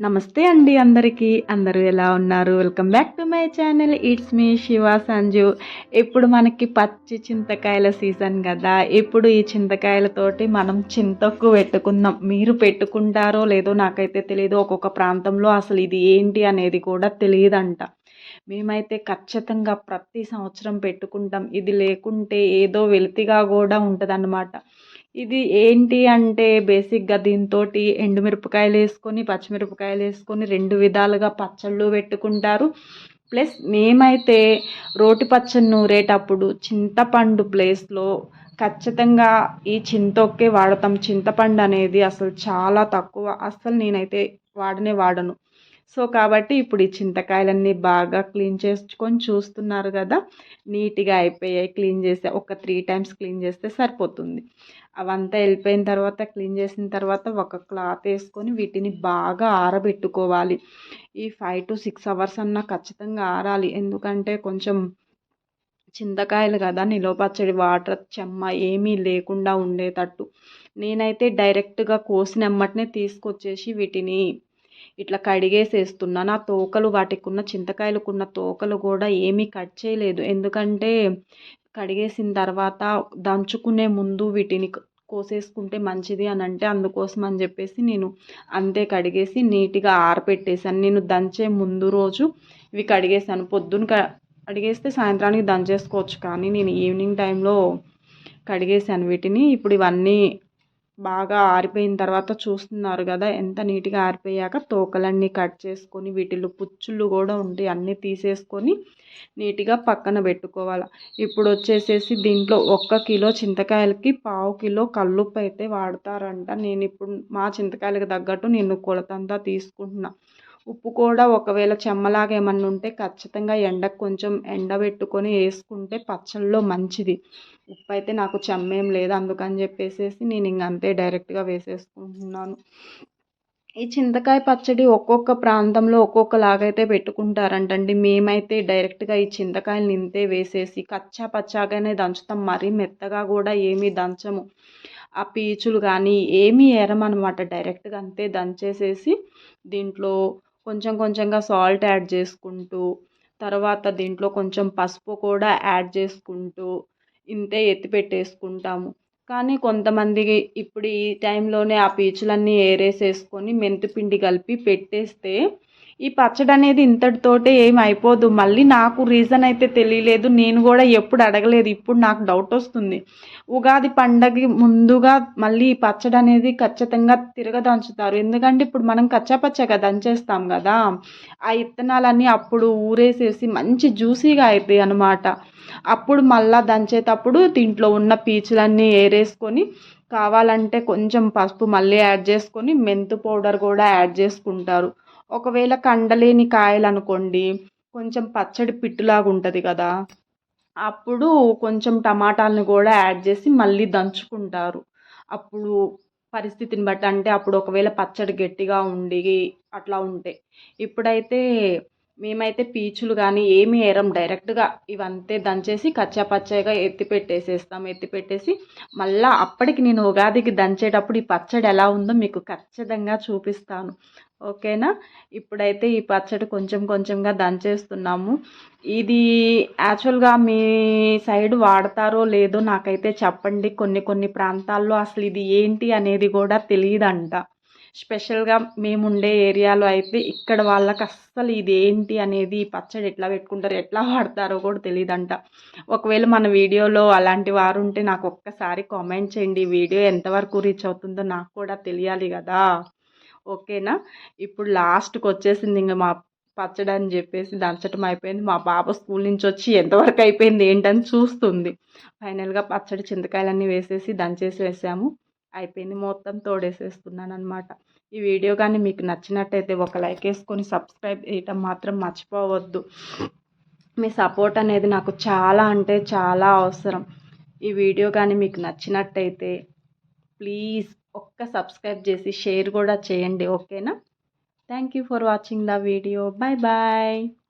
నమస్తే అండి అందరికీ. అందరూ ఎలా ఉన్నారు? Welcome back to my channel it's me Shiva Sanju ఇప్పుడు మనకి పచ్చి చింతకాయల సీజన్ కదా. ఇప్పుడు ఈ చింతకాయలతోటి మనం చింతకు పెట్టుకుందాం. మీరు పెట్టుకుంటారో లేదో నాకైతే తెలియదు ఒక్కొక్క ప్రాంతంలో అసలు ఇది ఏంటి అనేది కూడా తెలియదంట మేమైతే ఖచ్చితంగా ప్రతి సంవత్సరం పెట్టుకుంటాం. ఇది లేకుంటే ఏదో వెలితిగా కూడా ఉంటుంది ఇది ఏంటి అంటే బేసిక్గా దీంతో ఎండుమిరపకాయలు వేసుకొని పచ్చిమిరపకాయలు వేసుకొని రెండు విధాలుగా పచ్చళ్ళు పెట్టుకుంటారు. ప్లస్ మేమైతే రోటి పచ్చడి నూరేటప్పుడు చింతపండు ప్లేస్లో ఖచ్చితంగా ఈ చింతొక్కే వాడతాం. చింతపండు అనేది అసలు చాలా తక్కువ. అసలు నేనైతే వాడనే వాడను. సో కాబట్టి ఇప్పుడు ఈ చింతకాయలన్నీ బాగా క్లీన్ చేసుకొని చూస్తున్నారు కదా నీట్గా అయిపోయాయి క్లీన్ చేస్తే ఒక త్రీ టైమ్స్ క్లీన్ చేస్తే సరిపోతుంది. అవంతా వెళ్ళిపోయిన తర్వాత క్లీన్ చేసిన తర్వాత ఒక క్లాత్ వేసుకొని వీటిని బాగా ఆరబెట్టుకోవాలి. ఈ ఫైవ్ టు సిక్స్ అవర్స్ అన్నా ఖచ్చితంగా ఆరాలి. ఎందుకంటే కొంచెం చింతకాయలు కదా నిలవ పచ్చడి వాటర్ చెమ్మ ఏమీ లేకుండా ఉండేటట్టు. నేనైతే డైరెక్ట్గా కోసిన ఎమ్మటనే తీసుకొచ్చేసి వీటిని ఇట్లా కడిగేసేస్తున్నా. నా తోకలు వాటికి ఉన్న చింతకాయలకున్న తోకలు కూడా ఏమీ కట్ చేయలేదు. ఎందుకంటే కడిగేసిన తర్వాత దంచుకునే ముందు వీటిని కోసేసుకుంటే మంచిది అని అంటే అందుకోసం అని చెప్పేసి నేను అంతే కడిగేసి నీట్గా ఆరపెట్టేశాను. నేను దంచే ముందు రోజు ఇవి కడిగేసాను పొద్దున్న కడిగేస్తే సాయంత్రానికి దంచేసుకోవచ్చు కానీ నేను ఈవినింగ్ టైంలో కడిగేసాను వీటిని. ఇప్పుడు ఇవన్నీ బాగా ఆరిపోయిన తర్వాత చూస్తున్నారు కదా ఎంత నీట్గా ఆరిపోయాక తోకలన్నీ కట్ చేసుకొని వీటిలో పుచ్చులు కూడా ఉంటాయి అన్నీ తీసేసుకొని నీట్గా పక్కన పెట్టుకోవాలి. ఇప్పుడు వచ్చేసేసి దీంట్లో ఒక్క కిలో చింతకాయలకి పావు కిలో కల్లుప్పు అయితే వాడతారంట. నేను ఇప్పుడు మా చింతకాయలకు తగ్గట్టు నేను కొలతంతా తీసుకుంటున్నా. ఉప్పు కూడా ఒకవేళ చెమ్మలాగా ఏమన్నా ఉంటే ఖచ్చితంగా ఎండకు కొంచెం ఎండబెట్టుకొని వేసుకుంటే పచ్చళ్ళలో మంచిది. ఉప్పు అయితే నాకు చెమ్మేం లేదు అందుకని చెప్పేసి నేను ఇంక అంతే డైరెక్ట్గా వేసేసుకుంటున్నాను. ఈ చింతకాయ పచ్చడి ఒక్కొక్క ప్రాంతంలో ఒక్కొక్కలాగైతే పెట్టుకుంటారంటండి. మేమైతే డైరెక్ట్గా ఈ చింతకాయలు నింతే వేసేసి కచ్చా పచ్చాగానే దంచుతాం. మరీ మెత్తగా కూడా ఏమీ దంచము. ఆ పీచులు కానీ ఏమీ ఎరమనమాట. డైరెక్ట్గా అంతే దంచేసేసి దీంట్లో కొంచెం కొంచెంగా సాల్ట్ యాడ్ చేసుకుంటూ తర్వాత దీంట్లో కొంచెం పసుపు కూడా యాడ్ చేసుకుంటూ ఇంతే ఎత్తి పెట్టేసుకుంటాము. కానీ కొంతమందికి ఇప్పుడు ఈ టైంలోనే ఆ పీచులన్నీ ఏరేసేసుకొని మెంతిపిండి కలిపి పెట్టేస్తే ఈ పచ్చడి అనేది ఇంతటితోటే ఏం అయిపోదు. మళ్ళీ నాకు రీజన్ అయితే తెలియలేదు. నేను కూడా ఎప్పుడు అడగలేదు. ఇప్పుడు నాకు డౌట్ వస్తుంది. ఉగాది పండగ ముందుగా మళ్ళీ ఈ పచ్చడి అనేది ఖచ్చితంగా తిరగదంచుతారు. ఎందుకంటే ఇప్పుడు మనం కచ్చాపచ్చగా దంచేస్తాం కదా. ఆ ఇత్తనాలన్నీ అప్పుడు ఊరేసేసి మంచి జ్యూసీగా అవుతాయి అనమాట అప్పుడు మళ్ళా దంచేటప్పుడు దీంట్లో ఉన్న పీచులన్నీ ఏరేసుకొని కావాలంటే కొంచెం పసుపు మళ్ళీ యాడ్ చేసుకొని మెంతు పౌడర్ కూడా యాడ్ చేసుకుంటారు. ఒకవేళ కండలేని కాయలు అనుకోండి కొంచెం పచ్చడి పిట్టులాగా ఉంటుంది కదా అప్పుడు కొంచెం టమాటాలను కూడా యాడ్ చేసి మళ్ళీ దంచుకుంటారు. అప్పుడు పరిస్థితిని బట్టి అంటే అప్పుడు ఒకవేళ పచ్చడి గట్టిగా ఉండి అట్లా ఉంటే. ఇప్పుడైతే మేమైతే పీచులు కానీ ఏమి వేరం డైరెక్ట్గా ఇవంతే దంచేసి కచ్చా పచ్చగా ఎత్తి పెట్టేసేస్తాం. ఎత్తి పెట్టేసి మళ్ళీ అప్పటికి నేను ఉగాదికి దంచేటప్పుడు ఈ పచ్చడి ఎలా ఉందో మీకు ఖచ్చితంగా చూపిస్తాను. ఓకేనా? ఇప్పుడైతే ఈ పచ్చడి కొంచెం కొంచెంగా దంచేస్తున్నాము. ఇది యాక్చువల్గా మీ సైడ్ వాడతారో లేదో నాకైతే చెప్పండి. కొన్ని కొన్ని ప్రాంతాల్లో అసలు ఇది ఏంటి అనేది కూడా తెలియదంట స్పెషల్గా మేము ఉండే ఏరియాలో అయితే ఇక్కడ వాళ్ళకి అస్సలు ఇది ఏంటి అనేది పచ్చడి ఎట్లా పెట్టుకుంటారు ఎట్లా వాడతారో కూడా తెలియదంట ఒకవేళ మన వీడియోలో అలాంటి వారు ఉంటే నాకు ఒక్కసారి కామెంట్ చేయండి. వీడియో ఎంతవరకు రీచ్ అవుతుందో నాకు కూడా తెలియాలి కదా. ఓకేనా? ఇప్పుడు లాస్ట్కి వచ్చేసింది ఇంకా మా పచ్చడి అని చెప్పేసి దంచటం అయిపోయింది. మా బాబు స్కూల్ నుంచి వచ్చి ఎంతవరకు అయిపోయింది ఏంటని చూస్తుంది. ఫైనల్గా పచ్చడి చింతకాయలన్నీ వేసేసి దంచేసి వేసాము. అయిపోయింది. మొత్తం తోడేసేస్తున్నాను అనమాట ఈ వీడియో కానీ మీకు నచ్చినట్టయితే ఒక లైక్ వేసుకొని సబ్స్క్రైబ్ చేయటం మాత్రం మర్చిపోవద్దు. మీ సపోర్ట్ అనేది నాకు చాలా అంటే చాలా అవసరం. ఈ వీడియో కానీ మీకు నచ్చినట్టయితే ప్లీజ్ ఒక్క సబ్స్క్రైబ్ చేసి షేర్ కూడా చేయండి. ఓకేనా? Thank you for watching the video. Bye bye